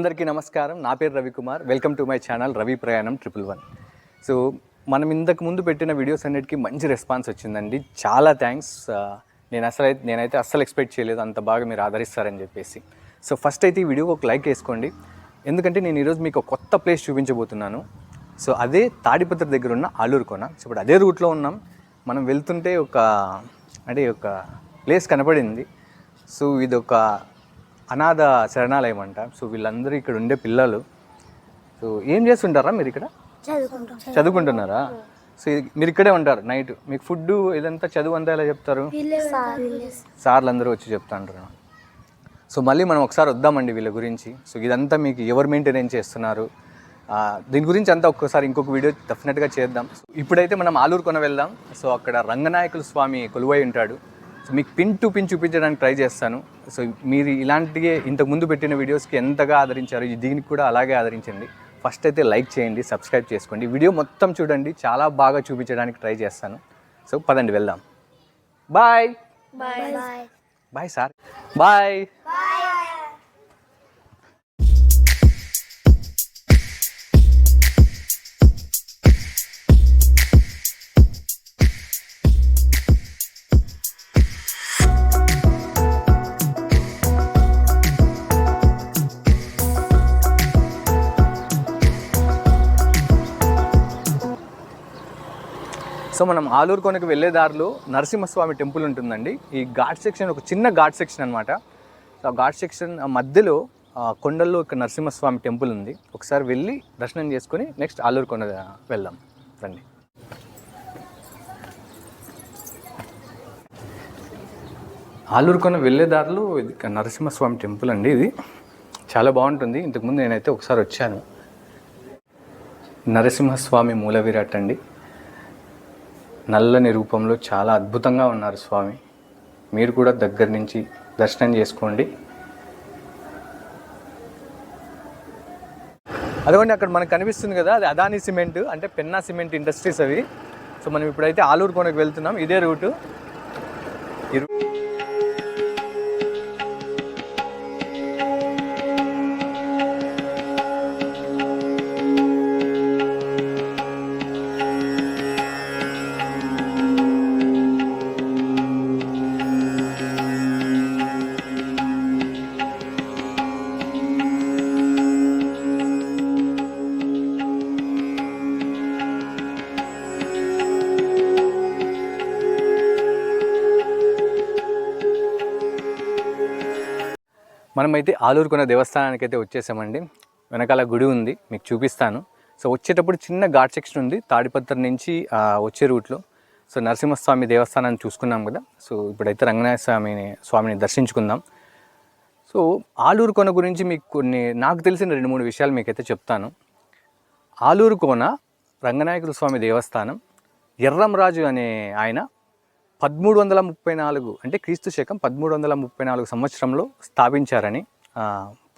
అందరికీ నమస్కారం. నా పేరు Ravikumar. Welcome to my channel Ravi ప్రయాణం ట్రిపుల్ వన్. సో మనం ఇంతకు ముందు పెట్టిన వీడియోస్ అన్నిటికీ మంచి రెస్పాన్స్ వచ్చిందండి. చాలా థ్యాంక్స్. నేను అసలు అయితే నేనైతే అస్సలు ఎక్స్పెక్ట్ చేయలేదు అంత బాగా మీరు ఆదరిస్తారని చెప్పేసి. సో ఫస్ట్ అయితే ఈ వీడియోకి ఒక లైక్ వేసుకోండి. ఎందుకంటే నేను ఈరోజు మీకు కొత్త ప్లేస్ చూపించబోతున్నాను. సో అదే తాడిపత్ర దగ్గర ఉన్న ఆలూరు కోన. సో ఇప్పుడు అదే రూట్లో ఉన్నాం. మనం వెళ్తుంటే ఒక అంటే ఒక ప్లేస్ కనపడింది. సో ఇది ఒక అనాథ శరణాలయం అంట సో వీళ్ళందరూ ఇక్కడ ఉండే పిల్లలు. సో ఏం చేస్తుంటారా మీరు ఇక్కడ? చదువుకుంటాం చదువుకుంటున్నారా? సో మీరు ఇక్కడే ఉంటారు నైట్. మీకు ఫుడ్ ఇదంతా చదువు అంతా ఎలా చెప్తారు? సార్లు అందరూ వచ్చి చెప్తా ఉంటారు సో మళ్ళీ మనం ఒకసారి వద్దామండి వీళ్ళ గురించి. సో ఇదంతా మీకు ఎవరు మెయింటెనెన్స్ చేస్తున్నారు? దీని గురించి అంతా ఒక్కసారి ఇంకొక వీడియో డెఫినెట్గా చేద్దాం. ఇప్పుడైతే మనం ఆలూరు కొన వెళ్దాం. సో అక్కడ రంగనాయకుల స్వామి కొలువై ఉంటాడు. మీకు పిన్ టు పిన్ చూపించడానికి ట్రై చేస్తాను. సో మీరు ఇలాంటివి ఇంతకు ముందు పెట్టిన వీడియోస్కి ఎంతగా ఆదరించారు ఈ దీనికి కూడా అలాగే ఆదరించండి. ఫస్ట్ అయితే లైక్ చేయండి సబ్స్క్రైబ్ చేసుకోండి. వీడియో మొత్తం చూడండి చాలా బాగా చూపించడానికి ట్రై చేస్తాను. సో పదండి వెళ్దాం. Bye bye bye bye sir bye so మనం ఆలూరు కొనకు వెళ్ళే దారిలో నరసింహస్వామి టెంపుల్ ఉంటుందండి. ఈ ఘాట్ సెక్షన్ ఒక చిన్న ఘాట్ సెక్షన్ అనమాట సో ఆ ఘాట్ సెక్షన్ మధ్యలో కొండల్లో ఒక నరసింహస్వామి టెంపుల్ ఉంది. ఒకసారి వెళ్ళి దర్శనం చేసుకొని నెక్స్ట్ ఆలూరు కొండ వెళ్దాం. రండి. ఆలూరు కొన వెళ్ళే దారిలో ఇది నరసింహస్వామి టెంపుల్ అండి ఇది. చాలా బాగుంటుంది. ఇంతకుముందు నేనైతే ఒకసారి వచ్చాను. నరసింహస్వామి మూల విరాట్ అండి. నల్లని రూపంలో చాలా అద్భుతంగా ఉన్నారు స్వామి. మీరు కూడా దగ్గర నుంచి దర్శనం చేసుకోండి. అదిగోండి అక్కడ మనకు కనిపిస్తుంది కదా అది అదాని సిమెంట్ అంటే పెన్నా సిమెంట్ ఇండస్ట్రీస్ అవి. సో మనం ఇప్పుడైతే ఆలూరు కొనకు వెళ్తున్నాం. ఇదే రూటు. ఇరు మనమైతే ఆలూరుకున్న దేవస్థానానికి అయితే వచ్చేసామండి. వెనకాల గుడి ఉంది మీకు చూపిస్తాను. సో వచ్చేటప్పుడు చిన్న ఘాట్ సెక్షన్ ఉంది తాడిపత్రి నుంచి వచ్చే రూట్లో. సో నరసింహస్వామి దేవస్థానాన్ని చూసుకున్నాం కదా. సో ఇప్పుడైతే రంగనాథ స్వామిని స్వామిని దర్శించుకుందాం. సో ఆలూరు కోన గురించి మీకు కొన్ని నాకు తెలిసిన రెండు మూడు విషయాలు మీకైతే చెప్తాను. ఆలూరు కోన రంగనాయకుల స్వామి దేవస్థానం ఎర్రంరాజు అనే ఆయన పదమూడు వందల ముప్పై నాలుగు అంటే క్రీస్తు శకం పదమూడు వందల ముప్పై నాలుగు సంవత్సరంలో స్థాపించారని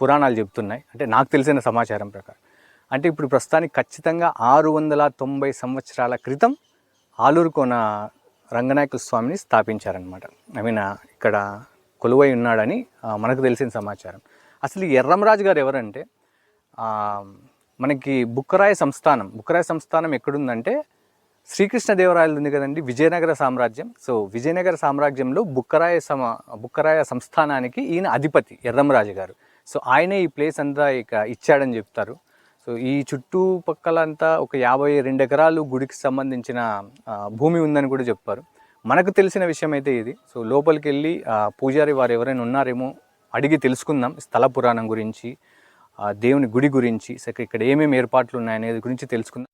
పురాణాలు చెబుతున్నాయి అంటే నాకు తెలిసిన సమాచారం ప్రకారం. అంటే ఇప్పుడు ప్రస్తుతానికి ఖచ్చితంగా ఆరు వందల తొంభై సంవత్సరాల క్రితం ఆలూరు కోన రంగనాయకుల స్వామిని స్థాపించారనమాట ఐ మీన్ ఇక్కడ కొలువై ఉన్నాడని మనకు తెలిసిన సమాచారం. అసలు ఈ ఎర్రంరాజు గారు ఎవరంటే మనకి బుక్కరాయ సంస్థానం బుక్కరాయ సంస్థానం ఎక్కడుందంటే శ్రీకృష్ణదేవరాయలు ఉంది కదండి విజయనగర సామ్రాజ్యం. సో విజయనగర సామ్రాజ్యంలో బుక్కరాయ సమ బుక్కరాయ సంస్థానానికి ఈయన అధిపతి ఎర్రంరాజు గారు. సో ఆయనే ఈ ప్లేస్ అంతా ఇక ఇచ్చాడని చెప్తారు. సో ఈ చుట్టుపక్కలంతా ఒక యాభై రెండు ఎకరాలు గుడికి సంబంధించిన భూమి ఉందని కూడా చెప్పారు. మనకు తెలిసిన విషయం అయితే ఇది. సో లోపలికి వెళ్ళి పూజారి వారు ఎవరైనా ఉన్నారేమో అడిగి తెలుసుకుందాం స్థల పురాణం గురించి దేవుని గుడి గురించి ఇక్కడ ఏమేమి ఏర్పాట్లు ఉన్నాయనేది గురించి తెలుసుకుందాం.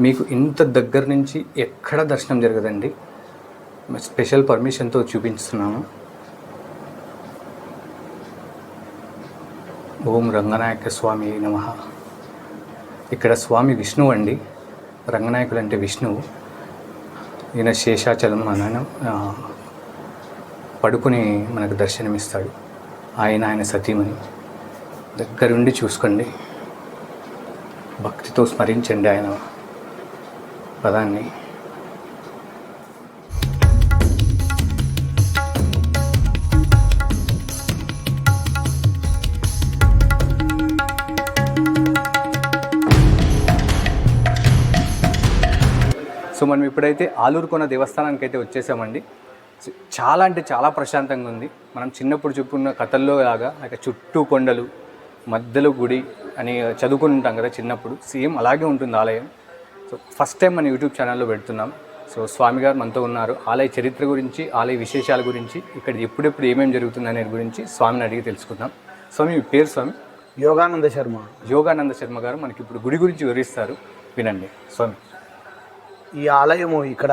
మీకు ఇంత దగ్గర నుంచి ఎక్కడ దర్శనం జరగదండి. స్పెషల్ పర్మిషన్తో చూపించుతున్నాము ఓం రంగనాయక స్వామి నమ. ఇక్కడ స్వామి విష్ణువు అండి. రంగనాయకులు అంటే విష్ణువు. ఈయన శేషాచలం మన పడుకుని మనకు దర్శనమిస్తాడు. ఆయన ఆయన సతీమణి. దగ్గరుండి చూసుకోండి. భక్తితో స్మరించండి ఆయన. పదాన్ని. సో మనం ఇప్పుడైతే ఆలూరుకొన దేవస్థానానికి అయితే వచ్చేసామండి. చాలా అంటే చాలా ప్రశాంతంగా ఉంది. మనం చిన్నప్పుడు చెప్పుకున్న కథల్లో లాగా లేక చుట్టూ కొండలు మధ్యలో గుడి అని చదువుకుని ఉంటాం కదా చిన్నప్పుడు. సేమ్ అలాగే ఉంటుంది ఆలయం. సో ఫస్ట్ టైం మన యూట్యూబ్ ఛానల్లో పెడుతున్నాం. సో స్వామి గారు మనతో ఉన్నారు. ఆలయ చరిత్ర గురించి ఆలయ విశేషాల గురించి ఇక్కడ ఎప్పుడెప్పుడు ఏమేమి జరుగుతుంది అనే గురించి స్వామిని అడిగి తెలుసుకుందాం. స్వామి మీ పేరు స్వామి? యోగానంద శర్మ. యోగానంద శర్మ గారు మనకి ఇప్పుడు గుడి గురించి వివరిస్తారు. వినండి స్వామి. ఈ ఆలయము ఇక్కడ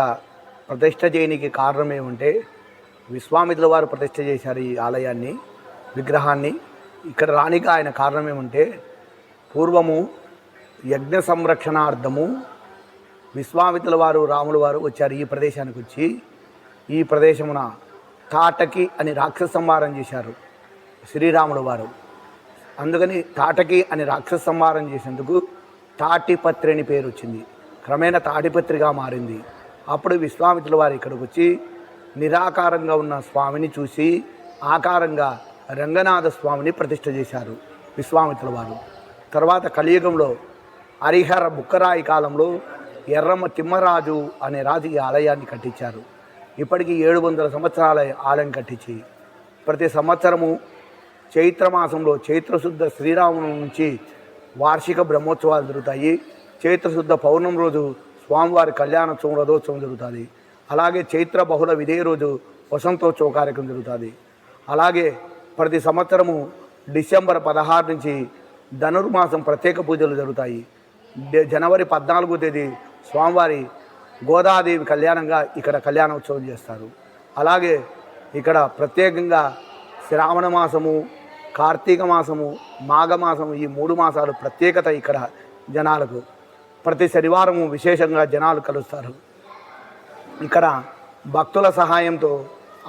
ప్రతిష్ట చేయనికి కారణం ఏమంటే విశ్వామిత్రుల వారు ప్రతిష్ట చేశారు ఈ ఆలయాన్ని విగ్రహాన్ని. ఇక్కడ రానికి ఆయన కారణం ఏమంటే పూర్వము యజ్ఞ సంరక్షణార్థము విశ్వామిత్రుల వారు రాముల వారు వచ్చారు ఈ ప్రదేశానికి వచ్చి. ఈ ప్రదేశమున తాటకి అని రాక్షస సంహారం చేశారు శ్రీరాముల వారు. అందుకని తాటకి అని రాక్షస సంహారం చేసేందుకు తాటిపత్రి అని పేరు వచ్చింది. క్రమేణా తాటిపత్రిగా మారింది. అప్పుడు విశ్వామిత్రుల వారు ఇక్కడికి వచ్చి నిరాకారంగా ఉన్న స్వామిని చూసి ఆకారంగా రంగనాథ స్వామిని ప్రతిష్ఠ చేశారు విశ్వామిత్రుల వారు. తర్వాత కలియుగంలో హరిహర బుక్కరాయి కాలంలో ఎర్రమ్మ తిమ్మరాజు అనే రాజు ఈ ఆలయాన్ని కట్టించారు. ఇప్పటికీ ఏడు వందల సంవత్సరాల ఆలయం కట్టించి ప్రతి సంవత్సరము చైత్రమాసంలో చైత్రశుద్ధ శ్రీరాముని నుంచి వార్షిక బ్రహ్మోత్సవాలు జరుగుతాయి. చైత్రశుద్ధ పౌర్ణమి రోజు స్వామివారి కళ్యాణోత్సవం రథోత్సవం జరుగుతుంది. అలాగే చైత్ర బహుళ విదే రోజు వసంతోత్సవ కార్యక్రమం జరుగుతుంది. అలాగే ప్రతి సంవత్సరము డిసెంబర్ పదహారు నుంచి ధనుర్మాసం ప్రత్యేక పూజలు జరుగుతాయి. జనవరి పద్నాలుగో తేదీ స్వామివారి గోదాదేవి కళ్యాణంగా ఇక్కడ కళ్యాణోత్సవం చేస్తారు. అలాగే ఇక్కడ ప్రత్యేకంగా శ్రావణ మాసము కార్తీక మాసము మాఘమాసము ఈ మూడు మాసాలు ప్రత్యేకత ఇక్కడ జనాలకు. ప్రతి శనివారము విశేషంగా జనాలు కలుస్తారు. ఇక్కడ భక్తుల సహాయంతో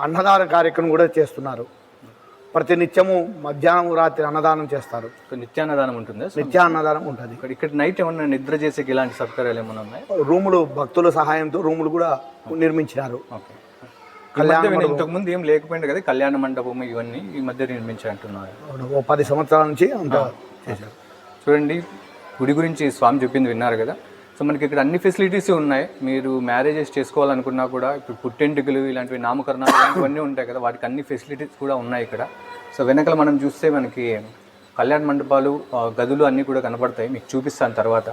అన్నదాన కార్యక్రమం కూడా చేస్తున్నారు. ప్రతి నిత్యము మధ్యాహ్నం రాత్రి అన్నదానం చేస్తారు. నిత్యాన్నదానం ఉంటుందా? స్వామి? నిత్య అన్నదానం ఉంటుంది. ఇక్కడ ఇక్కడ నైట్ ఏమన్నా నిద్ర చేసేకి ఇలాంటి సౌకర్యాలు ఏమైనా ఉన్నాయి? రూములు భక్తుల సహాయంతో రూములు కూడా నిర్మించినారు. ఇంతకు ముందు ఏం లేకపోయింది కదా కళ్యాణ మండపం ఇవన్నీ ఈ మధ్య నిర్మించారంటున్నారు ఓ పది సంవత్సరాల నుంచి అంత చేశారు. చూడండి గుడి గురించి స్వామి చెప్పింది విన్నారు కదా. సో మనకి ఇక్కడ అన్ని ఫెసిలిటీస్ ఉన్నాయి. మీరు మ్యారేజెస్ చేసుకోవాలనుకున్నా కూడా ఇప్పుడు పుట్టెంటుకలు ఇలాంటివి నామకరణాలు ఇలాంటివన్నీ ఉంటాయి కదా వాటికి అన్ని ఫెసిలిటీస్ కూడా ఉన్నాయి ఇక్కడ. సో వెనకాల మనం చూస్తే మనకి కళ్యాణ మండపాలు గదులు అన్నీ కూడా కనపడతాయి మీకు చూపిస్తాను తర్వాత.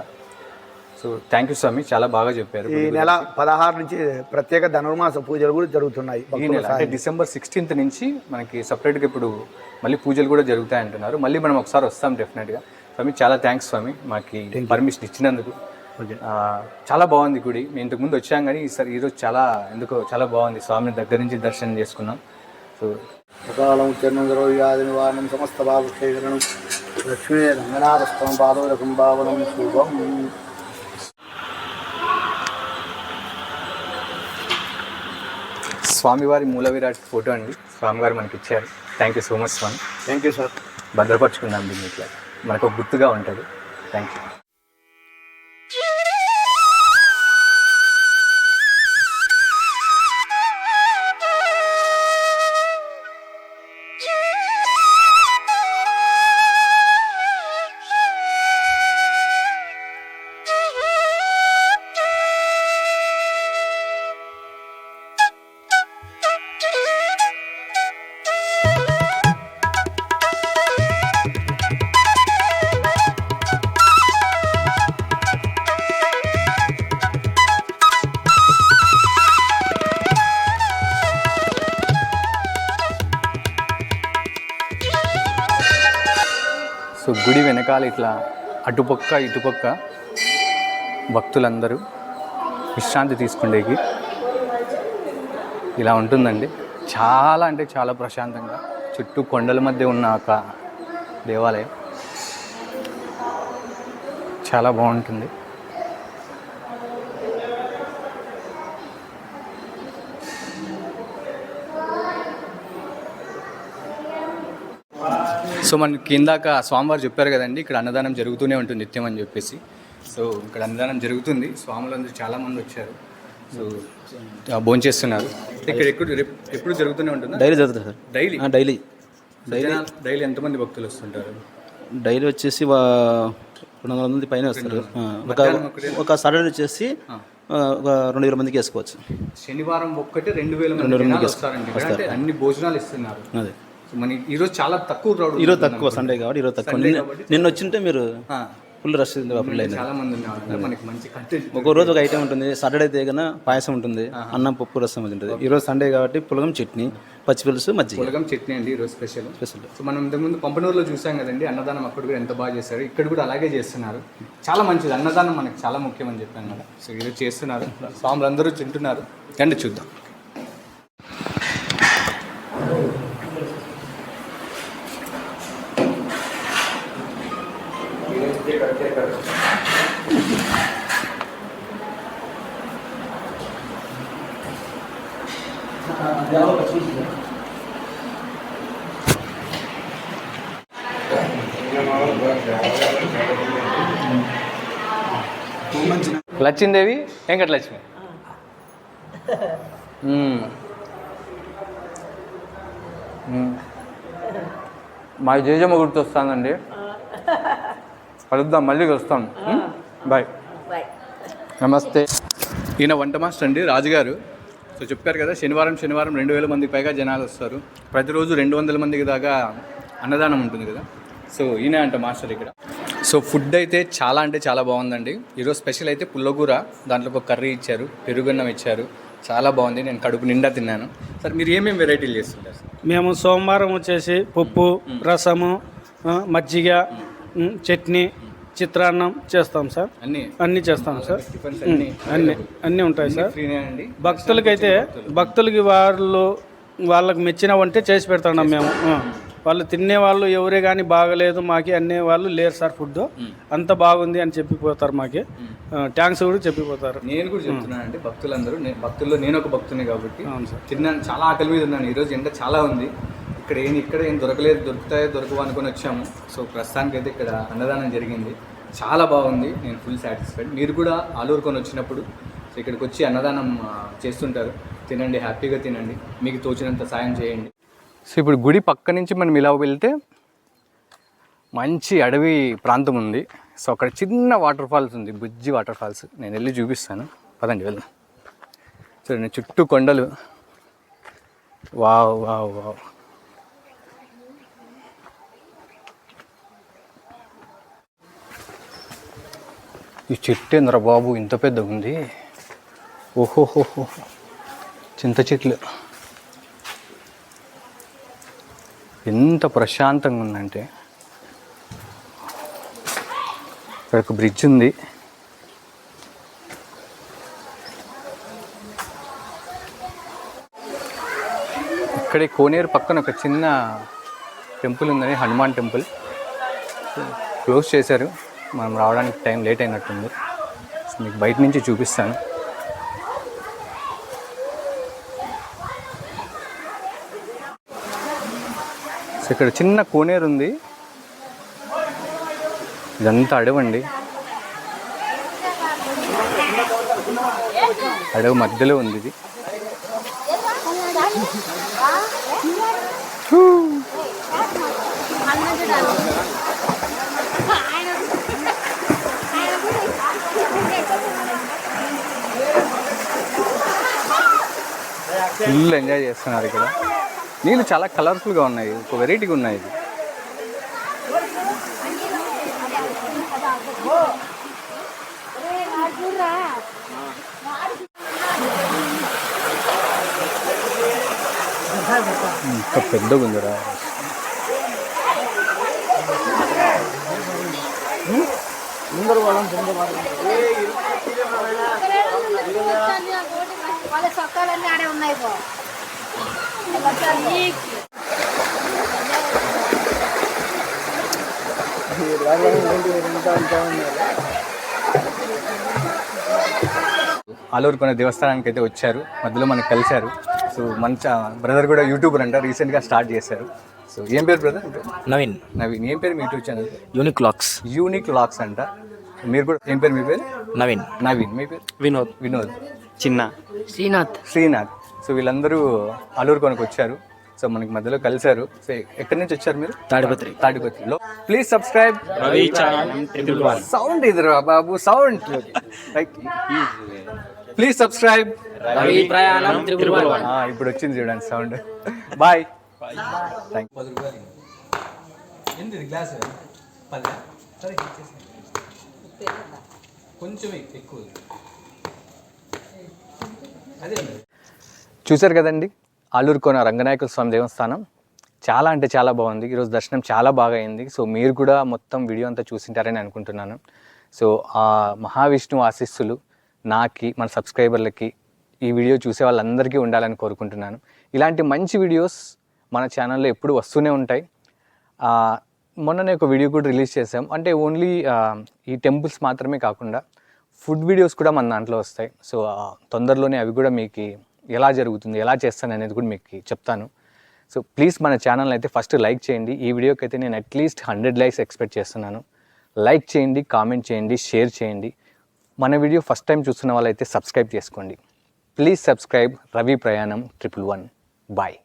సో థ్యాంక్ యూ స్వామి చాలా బాగా చెప్పారు. ఈ నెల పదహారు నుంచి ప్రత్యేక ధనుర్మాస పూజలు కూడా జరుగుతున్నాయి ఈ నెల అంటే. డిసెంబర్ సిక్స్టీన్త్ నుంచి మనకి సపరేట్గా ఇప్పుడు మళ్ళీ పూజలు కూడా జరుగుతాయి అంటున్నారు మళ్ళీ మనం ఒకసారి వస్తాం డెఫినెట్గా స్వామి చాలా థ్యాంక్స్ స్వామి మాకు పర్మిషన్ ఇచ్చినందుకు. ఓకే. చాలా బాగుంది గుడి. మేము ఇంతకు ముందు వచ్చాం కానీ ఈసారి ఈరోజు చాలా ఎందుకో చాలా బాగుంది. స్వామిని దగ్గర నుంచి దర్శనం చేసుకున్నాం. సో సకాలం చర్మందరో వ్యాధి నివారణం సమస్త భావక్షేకరణం లక్ష్మీ రంగనాథస్వం పాదోరకం భావనం శుభం. స్వామివారి మూల విరాట్ ఫోటో అండి. స్వామివారు మనకి ఇచ్చారు. థ్యాంక్ యూ సో మచ్ స్వామి. థ్యాంక్ యూ సార్ భద్రపరుచుకుందాం దీన్ని ఇట్లా. మనకు గుర్తుగా ఉంటుంది. థ్యాంక్ యూ గుడి వెనకాల ఇట్లా అటుపక్క ఇటుపక్క భక్తులందరూ విశ్రాంతి తీసుకునేకి ఇలా ఉంటుందండి. చాలా అంటే చాలా ప్రశాంతంగా. చుట్టూ కొండల మధ్య ఉన్న ఒక దేవాలయం. చాలా బాగుంటుంది. సో మనకి ఇందాక స్వామివారు చెప్పారు కదండి ఇక్కడ అన్నదానం జరుగుతూనే ఉంటుంది నిత్యం అని చెప్పేసి. సో ఇక్కడ అన్నదానం జరుగుతుంది స్వాములందరూ చాలా మంది వచ్చారు. సో భోంచేస్తున్నారు ఇక్కడ ఎప్పుడు ఎప్పుడు జరుగుతూనే ఉంటుందా? డైలీ జరుగుతుంది సార్. డైలీ? ఆ, డైలీ. డైలీ. ఎంతమంది భక్తులు వస్తుంటారు? డైలీ వచ్చేసి రెండు వందల మంది పైన వస్తారు. ఒక ఒక సాటర్డే వచ్చేసి ఒక రెండు వేల మందికి వేసుకోవచ్చు. శనివారం ఒక్కటే రెండు వేల మంది వస్తారండి అన్ని భోజనాలు ఇస్తున్నారు. అదే. మన ఈరోజు చాలా తక్కువ క్రౌడ్ ఈరోజు తక్కువ సండే కాబట్టి ఈరోజు తక్కువ. నిన్న వచ్చింటే మీరు ఫుల్ రష్ ఫుల్ అయింది చాలా మంది మనకి మంచి కంటెంట్ ఒక్కో రోజు ఒక ఐటమ్ ఉంటుంది సాటర్డే అయితే కన్నా పాయసం ఉంటుంది అన్నం పప్పు రసం అది ఉంటుంది. ఈరోజు సండే కాబట్టి పులగం చట్నీ పచ్చిపులుసు మజ్జిగ. పులగం చట్నీ అండి ఈరోజు స్పెషల్ స్పెషల్ సో మనం ఇంతకుముందు పంపనూరులో చూసాం కదండి అన్నదానం అక్కడ కూడా ఎంత బాగా చేశారు. ఇక్కడ కూడా అలాగే చేస్తున్నారు. చాలా మంచిది. అన్నదానం మనకి చాలా ముఖ్యం అని చెప్పాను కదా. సో ఈరోజు చేస్తున్నారు. స్వాములు అందరూ తింటున్నారు. రండి చూద్దాం. లచ్చిందేవి వెంకటలక్ష్మి. మా జేజమ్మ గుర్తొస్తానండి కలుద్దాం మళ్ళీ కలుస్తాం? బాయ్. నమస్తే. ఈయన వంట మాస్టర్ అండి రాజుగారు. సో చెప్పారు కదా శనివారం శనివారం రెండు వేల మందికి పైగా జనాలు వస్తారు. ప్రతిరోజు రెండు వందల మందికి దాకా అన్నదానం ఉంటుంది కదా. సో ఈయన అంట మాస్టర్ ఇక్కడ. సో ఫుడ్ అయితే చాలా అంటే చాలా బాగుందండి. ఈరోజు స్పెషల్ అయితే పుల్లగూర దాంట్లో ఒక కర్రీ ఇచ్చారు పెరుగన్నం ఇచ్చారు. చాలా బాగుంది నేను కడుపు నిండా తిన్నాను. సార్ మీరు ఏమేమి వెరైటీలు చేస్తుంటారు? సార్ మేము సోమవారం వచ్చేసి పప్పు రసము మజ్జిగ చట్నీ చిత్రాన్నం చేస్తాం సార్. అన్నీ? అన్నీ చేస్తాం సార్. అన్నీ అన్నీ ఉంటాయి సార్. భక్తులకైతే భక్తులకి వాళ్ళు వాళ్ళకి మెచ్చిన వంటే చేసి పెడుతున్నాం మేము. వాళ్ళు తినే వాళ్ళు ఎవరే కానీ బాగలేదు మాకి అనే వాళ్ళు లేరు సార్ ఫుడ్ అంత బాగుంది అని చెప్పిపోతారు మాకి. ట్యాంక్స్ కూడా చెప్పిపోతారు. నేను కూడా చెప్తున్నాను అంటే భక్తులందరూ. నేను భక్తుల్లో నేను ఒక భక్తుని కాబట్టి అవును సార్. తిన్నాను చాలా ఆకలి మీద ఉన్నాను. ఈరోజు ఎండ చాలా ఉంది. ఇక్కడ ఏం ఇక్కడ ఏం దొరకలేదు దొరుకుతాయో దొరకవు అనుకొని వచ్చాము. సో ప్రస్తుతానికి అయితే ఇక్కడ అన్నదానం జరిగింది. చాలా బాగుంది. నేను ఫుల్ సాటిస్ఫైడ్. మీరు కూడా ఆలూరుకొని వచ్చినప్పుడు సో ఇక్కడికి వచ్చి అన్నదానం చేస్తుంటారు. తినండి హ్యాపీగా తినండి. మీకు తోచినంత సాయం చేయండి. సో ఇప్పుడు గుడి పక్క నుంచి మనం ఇలా వెళ్తే మంచి అడవి ప్రాంతం ఉంది. సో అక్కడ చిన్న వాటర్ ఫాల్స్ ఉంది. బుజ్జి వాటర్ ఫాల్స్. నేను వెళ్ళి చూపిస్తాను. పదండి వెళ్దాం. చూడండి చుట్టూ కొండలు. Wow wow wow. ఈ చెట్టు ఏంద్రా బాబు? ఇంత పెద్ద ఉంది ఓహోహోహో. చింత చెట్లు. ఎంత ప్రశాంతంగా ఉందంటే. ఇక్కడ ఒక బ్రిడ్జ్ ఉంది. ఇక్కడే కోనేరు పక్కన ఒక చిన్న టెంపుల్ ఉందని హనుమాన్ టెంపుల్. క్లోజ్ చేశారు. మనం రావడానికి టైం లేట్ అయినట్టుంది. మీకు బయట నుంచి చూపిస్తాను. సో ఇక్కడ చిన్న కోనేరు ఉంది. ఇదంతా అడవండి. అడవి మధ్యలో ఉంది ఇది. ఫుల్ ఎంజాయ్ చేస్తున్నారు ఇక్కడ. నీళ్ళు చాలా కలర్ఫుల్గా ఉన్నాయి. ఒక వెరైటీగా ఉన్నాయి. ఇది ఇంకా పెద్దగా ఉందిరా. ముందర వాళ్ళం వాళ్ళ సొక్కాలన్నీ ఆడే ఉన్నాయి పో. ఆలూరు కొనే దేవస్థానానికి అయితే వచ్చారు. మధ్యలో మనకు కలిశారు. సో మన బ్రదర్ కూడా యూట్యూబర్ అంట రీసెంట్గా స్టార్ట్ చేశారు. సో ఏం పేరు బ్రదర్? నవీన్. నవీన్. ఏం పేరు మీ YouTube channel? Unique locks. Unique locks అంట. మీరు కూడా ఏం పేరు మీ పేరు? నవీన్. నవీన్. మీ పేరు? వినోద్. వినోద్. చిన్న. శ్రీనాథ్ శ్రీనాథ్. సో వీళ్ళందరూ ఆలూరు కొనకు వచ్చారు. సో మనకి మధ్యలో కలిశారు. సో ఎక్కడి నుంచి వచ్చారు మీరు? తాడిపత్రి. తాడిపత్రిలో. ప్లీజ్ సబ్స్క్రైబ్ సౌండ్ ఇది బాబు సౌండ్ ప్లీజ్ సబ్స్క్రైబ్ ఇప్పుడు వచ్చింది చూడండి సౌండ్ బాయ్ థ్యాంక్ కొంచెం ఎక్కువ. చూశారు కదండి? ఆలూరు కోన రంగనాయకుల స్వామి దేవస్థానం. చాలా అంటే చాలా బాగుంది. ఈరోజు దర్శనం చాలా బాగా అయింది. సో మీరు కూడా మొత్తం వీడియో అంతా చూసింటారని అనుకుంటున్నాను. సో ఆ మహావిష్ణువు ఆశీస్సులు నాకి మన సబ్స్క్రైబర్లకి ఈ వీడియో చూసే వాళ్ళందరికీ ఉండాలని కోరుకుంటున్నాను. ఇలాంటి మంచి వీడియోస్ మన ఛానల్లో ఎప్పుడు వస్తూనే ఉంటాయి. మొన్ననే ఒక వీడియో కూడా రిలీజ్ చేసాం అంటే ఓన్లీ ఈ టెంపుల్స్ మాత్రమే కాకుండా ఫుడ్ వీడియోస్ కూడా మన దాంట్లో వస్తాయి. సో తొందరలోనే అవి కూడా మీకు ఎలా జరుగుతుంది ఎలా చేస్తాను అనేది కూడా మీకు చెప్తాను. సో ప్లీజ్ మన ఛానల్ అయితే ఫస్ట్ లైక్ చేయండి. ఈ వీడియోకి అయితే నేను at least hundred likes expect చేస్తున్నాను. లైక్ చేయండి కామెంట్ చేయండి షేర్ చేయండి. మన వీడియో ఫస్ట్ టైం చూస్తున్న వాళ్ళైతే సబ్స్క్రైబ్ చేసుకోండి. ప్లీజ్ సబ్స్క్రైబ్ రవి ప్రయాణం ట్రిపుల్ వన్ బాయ్